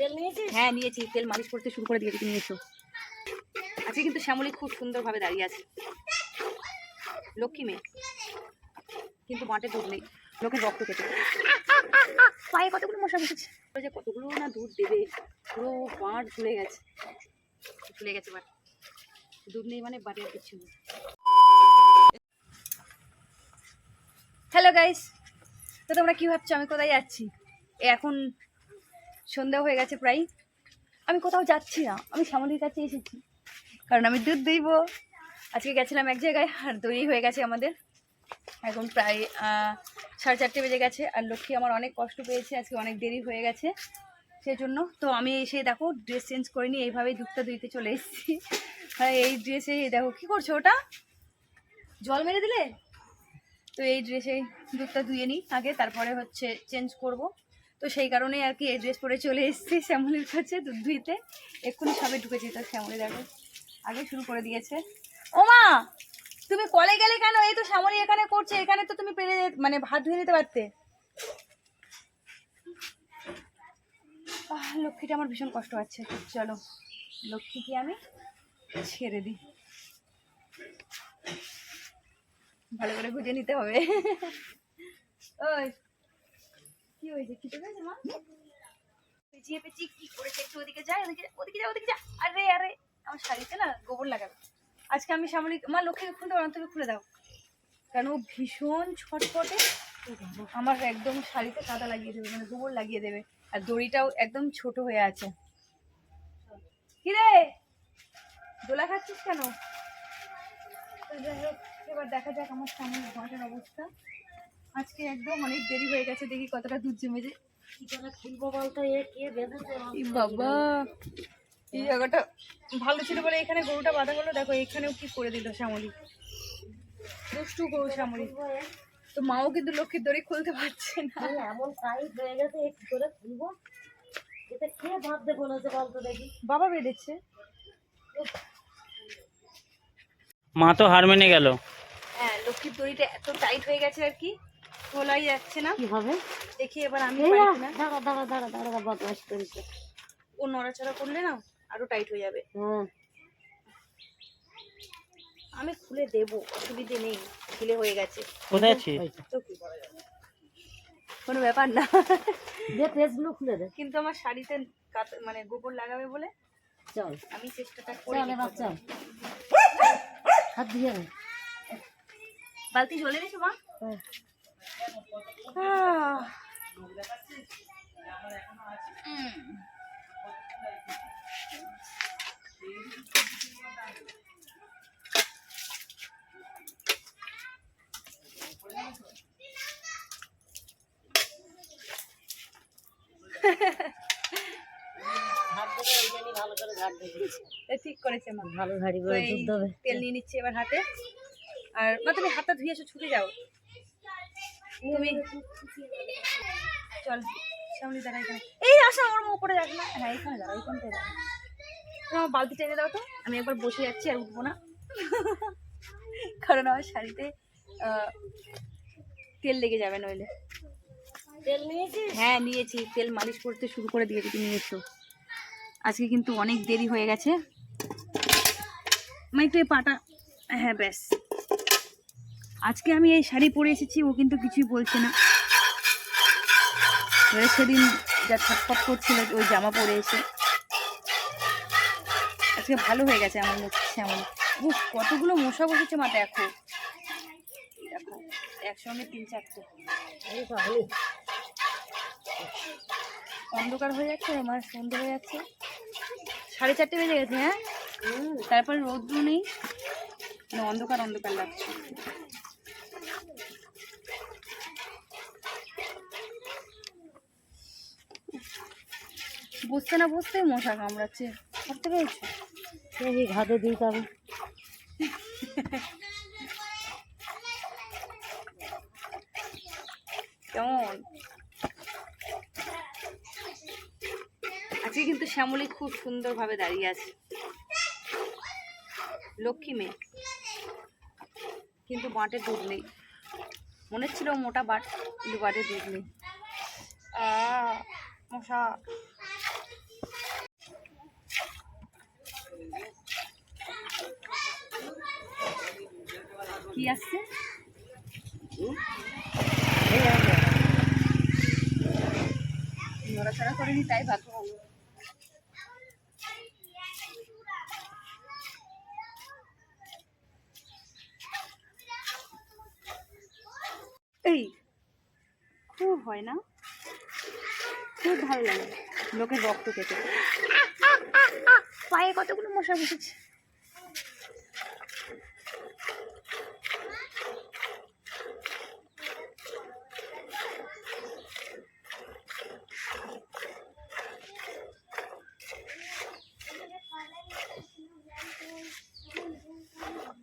তেল নিয়েছিস? হ্যাঁ নিয়েছি। তেল মালিশ করতে শুরু করে দিয়েছি এসো। আজকে কিন্তু শ্যামলী খুব সুন্দরভাবে দাঁড়িয়ে আছে। লক্ষ্মী মেয়ে। কিন্তু মাঠে দুধ নেই। লোকের রক্ত কেটে পায়ে কতগুলো মশা বসেছে? যে কতগুলো না দুধ দেবে। পুরো বাঁট ঝুলে গেছে। ঝুলে গেছে বাট দুধ নেই মানে বাড়ি আর কিছু নেই। হ্যালো গাইস তো তোমরা কি ভাবছ? আমি কোথায় যাচ্ছি? এখন সন্ধ্যা হয়ে গেছে প্রায়। আমি কোথাও যাচ্ছি না, আমি শ্যামলির কাছে এসেছি। কারণ আমি দুধ দইব আজকে গেছিলাম এক জায়গায়, আর দই হয়ে গেছে আমাদের। এখন প্রায় সাড়ে চারটে বেজে গেছে, আর লক্ষ্মী আমার অনেক কষ্ট পেয়েছে, আজকে অনেক দেরি হয়ে গেছে। সেই জন্য তো আমি এসে দেখো ড্রেস চেঞ্জ করিনি এইভাবেই দুধটা দুইতে চলে এসেছি। আর এই ড্রেসে দেখো, কি করছ ওটা? জল মেরে দিলে? তো এই ড্রেসে দুধটা ধুয়ে নিই আগে, তারপরে হচ্ছে চেঞ্জ করব। তো সেই কারণে আর কি এই ড্রেস পরে চলে এসেছি শ্যামলির কাছে দুধ ধুইতে এক্ষুনি সবে ঢুকেছি তো শ্যামলি দেখো। আগে শুরু করে দিয়েছে। ও মা তুমি কলে গেলে কেন? এই তো শ্যামলি এখানে করছে, এখানে তো তুমি পেরে মানে ভাত ধুয়ে নিতে পারতে। লক্ষ্মীটা আমার ভীষণ কষ্ট পাচ্ছে। চলো, লক্ষ্মীকে আমি ছেড়ে দিই। ভালো করে খুঁজে নিতে হবে। ওই কি হয়েছে? খিদে পেয়েছে মা? পেঁচিয়ে পেঁচিয়ে কি করেছে? একটু ওদিকে যায় ওদিকে ওদিকে যা ওদিকে যা। আরে আরে আমার শাড়িতে না গোবর লাগাবে। আজকে আমি সামনে মা লক্ষ্মীকে খুলতে পারো তুমি খুলে দাও। কারণ ও ভীষণ ছটপটে। আমার একদম শাড়িতে কাদা লাগিয়ে দেবে মানে গোবর লাগিয়ে দেবে। আর দড়িটাও একদম ছোট হয়ে আছে। কিরে? দোলা খাচ্ছিস কেন? তো যাই হোক এবার দেখা যাক আমার সামনে ঘটের অবস্থা। আজকে একদম অনেক দেরি হয়ে গেছে দেখি কতটা দুধ জমেছে কি করে খুলবো বলতো? এ কে বেঁধেছে? আমার এই বাবা এই জায়গাটা ভালো ছিল বলে এখানে গরুটা বাঁধা হলো। দেখো এখানেও কি করে দিল শ্যামলি। দুষ্টু গরু শ্যামলি। তো মাও কিন্তু লক্ষ্মীর দড়ি খুলতে পারছে না। এই এমন টাইট হয়ে গেছে এ কি করে খুলবো? এটা কে বলতো দেখি। বাবা বেঁধেছে। মা তো হার মেনে গেল। হ্যাঁ লক্ষ্মীর দড়িটা এত টাইট হয়ে গেছে আর কি। খোলাই যাচ্ছে না। কি হবে? দেখি এবার আমি পারি না, দাঁড়া দাঁড়া দাঁড়া দাঁড়া বদমাস করেছে। ও নড়াচড়া করলে না আরও টাইট হয়ে যাবে। হ্যাঁ। আমি খুলে দেবো অসুবিধে নেই ঢিলে হয়ে গেছে। কোথায় আছিস? তো। কি করা যাবে? কোনো ব্যাপার না। দে পেজগুলো খুলে দে। কিন্তু আমার শাড়িতে মানে গোবর লাগাবে বলে চল। আমি চেষ্টাটা করে চল এবার চল। হাত দিয়ে বালতি জলে দিছো মা? হ্যাঁ। ঠিক করেছে মা। ভালো এই দুধ দেবে। তেল নিয়ে নিচ্ছি এবার হাতে। আর মা তুমি হাতটা ধুয়ে এসে ছুটে যাও। তুমি চল সামনে দাঁড়া এখানে। এই আসো ওর মুখ উপরে রাখ না। হ্যাঁ এখানে দাঁড়া এইখানটায় দাঁড়া আমার বালতি টেনে দাও তো। আমি একবার বসে যাচ্ছি আর উঠবো না। কারণ আমার শাড়িতে তেল লেগে যাবে নইলে। তেল নিয়েছিস? হ্যাঁ নিয়েছি। তেল মালিশ করতে শুরু করে দিয়েছি তুমি এসো। আজকে কিন্তু অনেক দেরি হয়ে গেছে। আমি একটু পাটা হ্যাঁ ব্যাস। আজকে আমি এই শাড়ি পরে এসেছি ও কিন্তু কিছুই বলছে না। সেদিন যা ছটফট করছিল ওই জামা পরে এসে। আজকে ভালো হয়ে গেছে আমার মুখ শ্যামল উফ কতগুলো মশা বসেছে মা দেখো। দেখো একসঙ্গে তিন চারটে। অন্ধকার হয়ে যাচ্ছে আমার সন্ধে হয়ে যাচ্ছে। সাড়ে চারটে বেজে গেছে হ্যাঁ? তারপর রৌদ্র নেই। মানে অন্ধকার অন্ধকার লাগছে। বুঝতে না বুঝতে মশা কামড়াচ্ছে। ভাবতে পেরেছ? দেখি ঘাটে দিই তবে কেমন? আজকে কিন্তু শ্যামলী খুব সুন্দরভাবে দাঁড়িয়ে আছে। লক্ষ্মী মেয়ে। কিন্তু বাঁটে দুধ নেই। মনে ছিল মোটা বাট কিন্তু বাটে দুধ নেই। আহ, মশা। কি আসছে নড়াচড়া করেনি, তাই ভাগ্য ভালো এই, খুব হয় না? খুব ভালো লাগে। লোকের রক্ত খেতে। পায়ে কতগুলো মশা বসেছে?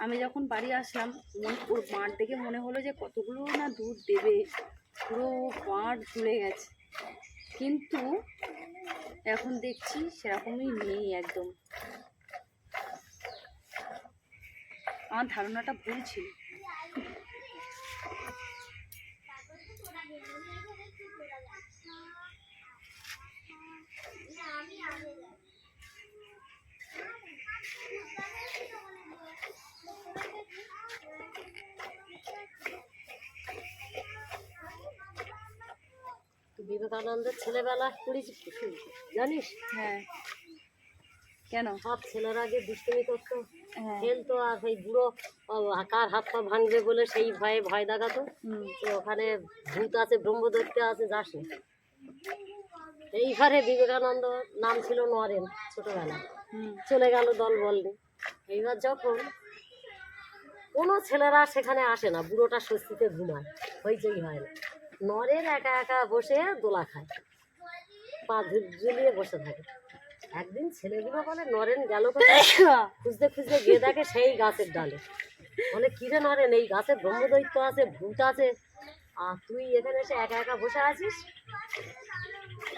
আমি যখন বাড়ি আসলাম ওর বাঁট দেখে মনে হলো যে কতগুলো না দুধ দেবে, পুরো বাঁট জুড়ে গেছে। কিন্তু এখন দেখছি সেরকমই নেই একদম। আমার ধারণাটা ভুল ছিল। বিবেকানন্দের ছেলেবেলা পড়েছি জানিস? হ্যাঁ। কেন? সব ছেলেরা আগে দুষ্টুমি করতো। হ্যাঁ। খেলতো আর সেই বুড়ো ও, কার হাত পা ভাঙবে বলে সেই ভয়ে ভয় দেখাতো। তো ওখানে ভূত আছে ব্রহ্মদৈত্য আছে যাস এইবারে বিবেকানন্দ নাম ছিল নরেন ছোটবেলায়। হুম। চলে গেল দল বলনি এইবার যখন কোনো ছেলেরা সেখানে আসে না বুড়োটা স্বস্তিতে ঘুমায় হইচই হয় না। নরেন একা একা বসে দোলা খায়। পা ঝুল- ঝুলিয়ে বসে থাকে। একদিন ছেলেগুলো বলে, নরেন গেল খুঁজতে খুঁজতে গিয়ে দেখে সেই গাছের ডালে। বলে কিরে নরেন, এই গাছে ব্রহ্মদৈত্য আছে, ভূত আছে। আর তুই এখানে এসে একা একা বসে আছিস?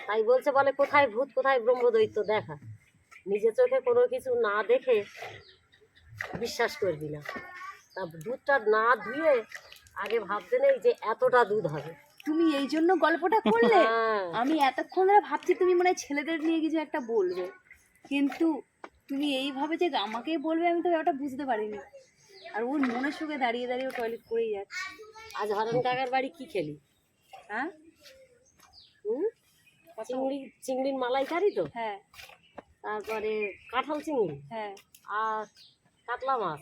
তাই বলছে, বলে, কোথায় ভূত, কোথায় ব্রহ্মদৈত্য? দেখা। নিজের চোখে কোনো কিছু না দেখে বিশ্বাস করবি না। তা দুধটা না ধুয়ে আগে ভাবতে নেই যে এতটা দুধ হবে। তুমি এই জন্য গল্পটা করলে? হ্যাঁ। আমি এতক্ষণ ধরে ভাবছি তুমি মনে হয় ছেলেদের নিয়ে কিছু একটা বলবে। কিন্তু তুমি এইভাবে যে আমাকেই বলবে আমি তো ব্যাপারটা বুঝতে পারিনি। আর ওর মনের সুখে দাঁড়িয়ে দাঁড়িয়ে টয়লেট করেই যাচ্ছে। আজ হরণ কাকার বাড়ি কি খেলি? হ্যাঁ? হুম? চিংড়ি চিংড়ির মালাইকারি তো? হ্যাঁ। তারপরে কাঁঠাল চিংড়ি? হ্যাঁ। আর কাতলা মাছ?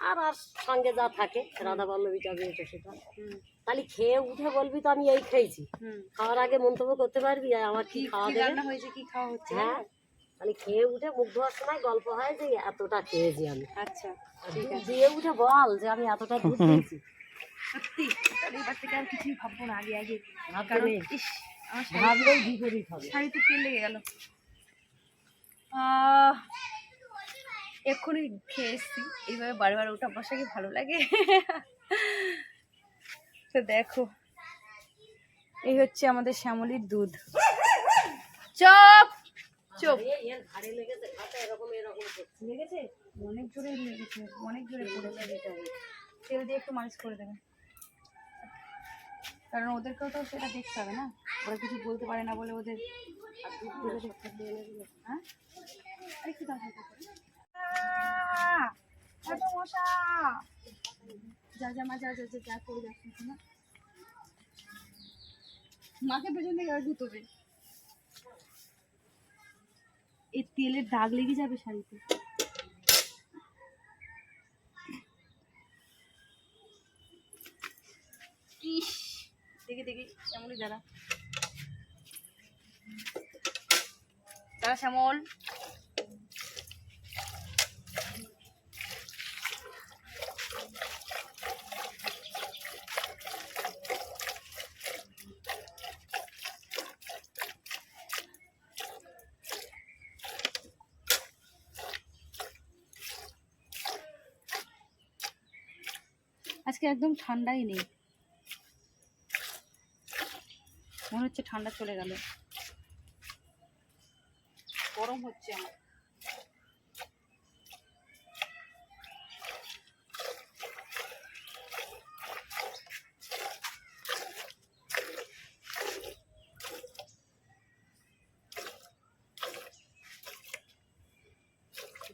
আর আর সঙ্গে যা থাকে রাধা পল্লবীটা এটা সেটা। হুম। তাহলে খেয়ে উঠে বলবি তো আমি এই খেয়েছি খাওয়ার আগে মন্তব্য করতে পারবি আর আমার কি খাওয়া রান্না হয়েছে কি খাওয়া হচ্ছে? হ্যাঁ তাহলে খেয়ে উঠে মুখ ধোয়ার সময় গল্প হয় যে এতটা খেয়েছি আমি। আচ্ছা দিয়ে উঠে বল যে আমি এতটা দুধ খেয়েছি। সত্যি তাহলে এবার থেকে আর কিছুই ভাববো না আগে আগে। কারণ। ইস ভাবলেই বিপরীত হবে? শাড়িতে তেল লেগে গেল। আহ, এক্ষুনি খেয়ে এসছি। এইভাবে বারবার ওটা বসা কি ভালো লাগে। তো দেখো। এই হচ্ছে আমাদের শ্যামলির দুধ। চপ! চুপ। লেগেছে? লেগেছে, অনেক জোরে তেল দিয়ে একটু মালিশ করে দেবে। কারণ ওদেরকেও তো সেটা দেখতে হবে না। ওরা কিছু বলতে পারে না বলে ওদের হ্যাঁ? মশা! যা যা মা, যা যা যা করে যাচ্ছিস না মাকে পেছন থেকে আর এই তেলের দাগ লেগে যাবে শাড়িতে। দেখি দেখি, শ্যামলি দাঁড়া। দাঁড়া, শ্যামল। আজকে একদম ঠান্ডাই নেই। মনে হচ্ছে ঠান্ডা চলে গেল। গরম হচ্ছে আমার।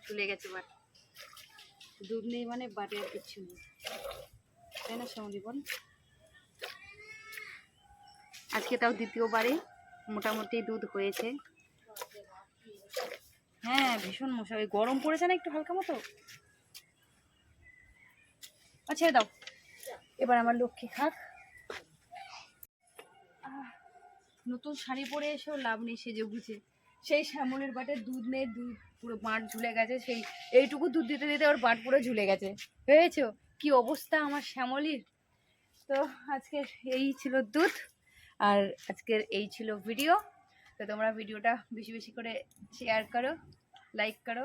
চলে গেছে বাট দুধ নেই মানে বাটে আর কিচ্ছু নেই। তাই না, শ্যামলি বল? আজকে তাও দ্বিতীয়বারে মোটামুটি দুধ হয়েছে। হ্যাঁ ভীষণ মশা ওই গরম পড়েছে না একটু হালকা মতো? আচ্ছা দাও। এবার আমার লক্ষ্মী খাক। নতুন শাড়ি পরে এসেও লাভ নেই সেজে গুছে সেই শ্যামলের বাটে দুধ নেই, দুধ পুরো বাঁট ঝুলে গেছে, সেই এইটুকু দুধ দিতে দিতে ওর বাঁট পুরো ঝুলে গেছে। ভেবেছো কি অবস্থা আমার শ্যামলির? তো আজকের এই ছিল দুধ, আর আজকের এই ছিল ভিডিও তো তোমরা ভিডিওটা বেশি বেশি করে শেয়ার করো লাইক করো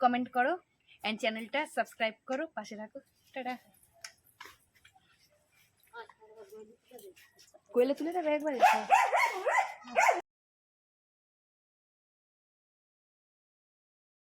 কমেন্ট করো অ্যান্ড চ্যানেলটা সাবস্ক্রাইব করো। পাশে থাকো। টাটা। কোয়েলে তুলে দেবে একবার